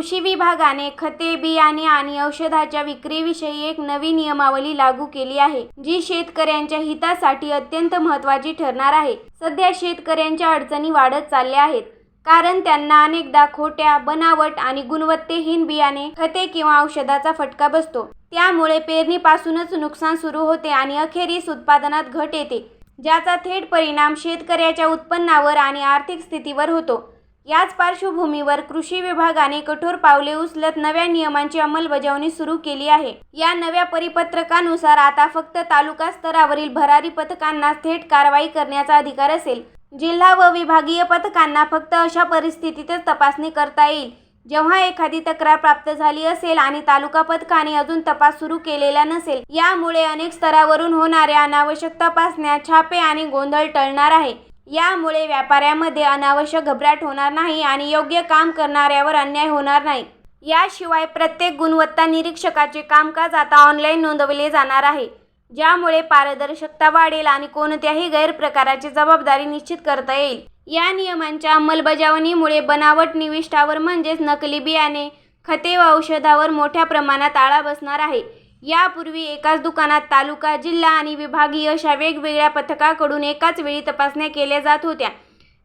कृषी विभागाने खते बियाणे आणि औषधाच्या विक्रीविषयी एक नवी नियमावली लागू केली आहे जी शेतकऱ्यांच्या हितासाठी अत्यंत महत्त्वाची ठरणार आहे. सध्या शेतकऱ्यांच्या अडचणी वाढत चालल्या आहेत कारण त्यांना अनेकदा खोट्या बनावट आणि गुणवत्तेहीन बियाणे खते किंवा औषधाचा फटका बसतो. त्यामुळे पेरणीपासूनच नुकसान सुरू होते आणि अखेरीस उत्पादनात घट येते ज्याचा थेट परिणाम शेतकऱ्याच्या उत्पन्नावर आणि आर्थिक स्थितीवर होतो. याच पार्श्वभूमीवर कृषी विभागाने कठोर पावले उचलत नव्या नियमांची अंमलबजावणी सुरू केली आहे. या नव्या परिपत्रकानुसार आता फक्त तालुका स्तरावरील भरारी पथकांना थेट कारवाई करण्याचा अधिकार असेल. जिल्हा व विभागीय पथकांना फक्त अशा परिस्थितीतच तपासणी करता येईल. जेव्हा एखादी तक्रार प्राप्त झाली असेल आणि तालुका पथकाने अजून तपास सुरू केलेला नसेल यामुळे अनेक स्तरावरून होणाऱ्या अनावश्यक तपासण्या छापे आणि गोंधळ टळणार आहे. यामुळे व्यापाऱ्यामध्ये अनावश्यक घबराट होणार नाही आणि योग्य काम करणाऱ्यावर अन्याय होणार नाही. याशिवाय प्रत्येक गुणवत्ता निरीक्षकाचे कामकाज आता ऑनलाईन नोंदवले जाणार आहे ज्यामुळे पारदर्शकता वाढेल आणि कोणत्याही गैरप्रकाराची जबाबदारी निश्चित करता येईल. या नियमांच्या अंमलबजावणीमुळे बनावट निविष्ठावर म्हणजेच नकली बियाणे खते व औषधावर मोठ्या प्रमाणात आळा बसणार आहे. यापूर्वी एकाच दुकानात तालुका जिल्हा आणि विभागीय अशा वेगवेगळ्या पथकाकडून एकाच वेळी तपासण्या केल्या जात होत्या.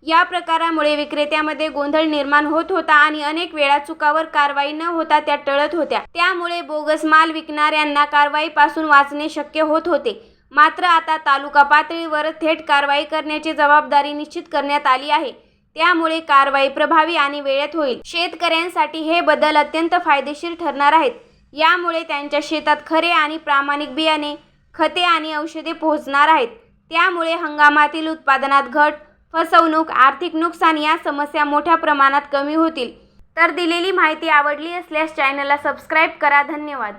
या प्रकारामुळे विक्रेत्यामध्ये गोंधळ निर्माण होत होता आणि अनेक वेळा चुकावर कारवाई न होता त्या टळत होत्या. त्यामुळे बोगस माल विकणाऱ्यांना कारवाईपासून वाचणे शक्य होत होते. मात्र आता तालुका पातळीवर थेट कारवाई करण्याची जबाबदारी निश्चित करण्यात आली आहे. त्यामुळे कारवाई प्रभावी आणि वेळेत होईल. शेतकऱ्यांसाठी हे बदल अत्यंत फायदेशीर ठरणार आहेत. यामुळे त्यांच्या शेतात खरे आणि प्रामाणिक बियाणे खते आणि औषधे पोहोचणार आहेत. त्यामुळे हंगामातील उत्पादनात घट फसवणूक आर्थिक नुकसान या समस्या मोठ्या प्रमाणात कमी होतील. तर दिलेली माहिती आवडली असल्यास चॅनलला सबस्क्राईब करा. धन्यवाद.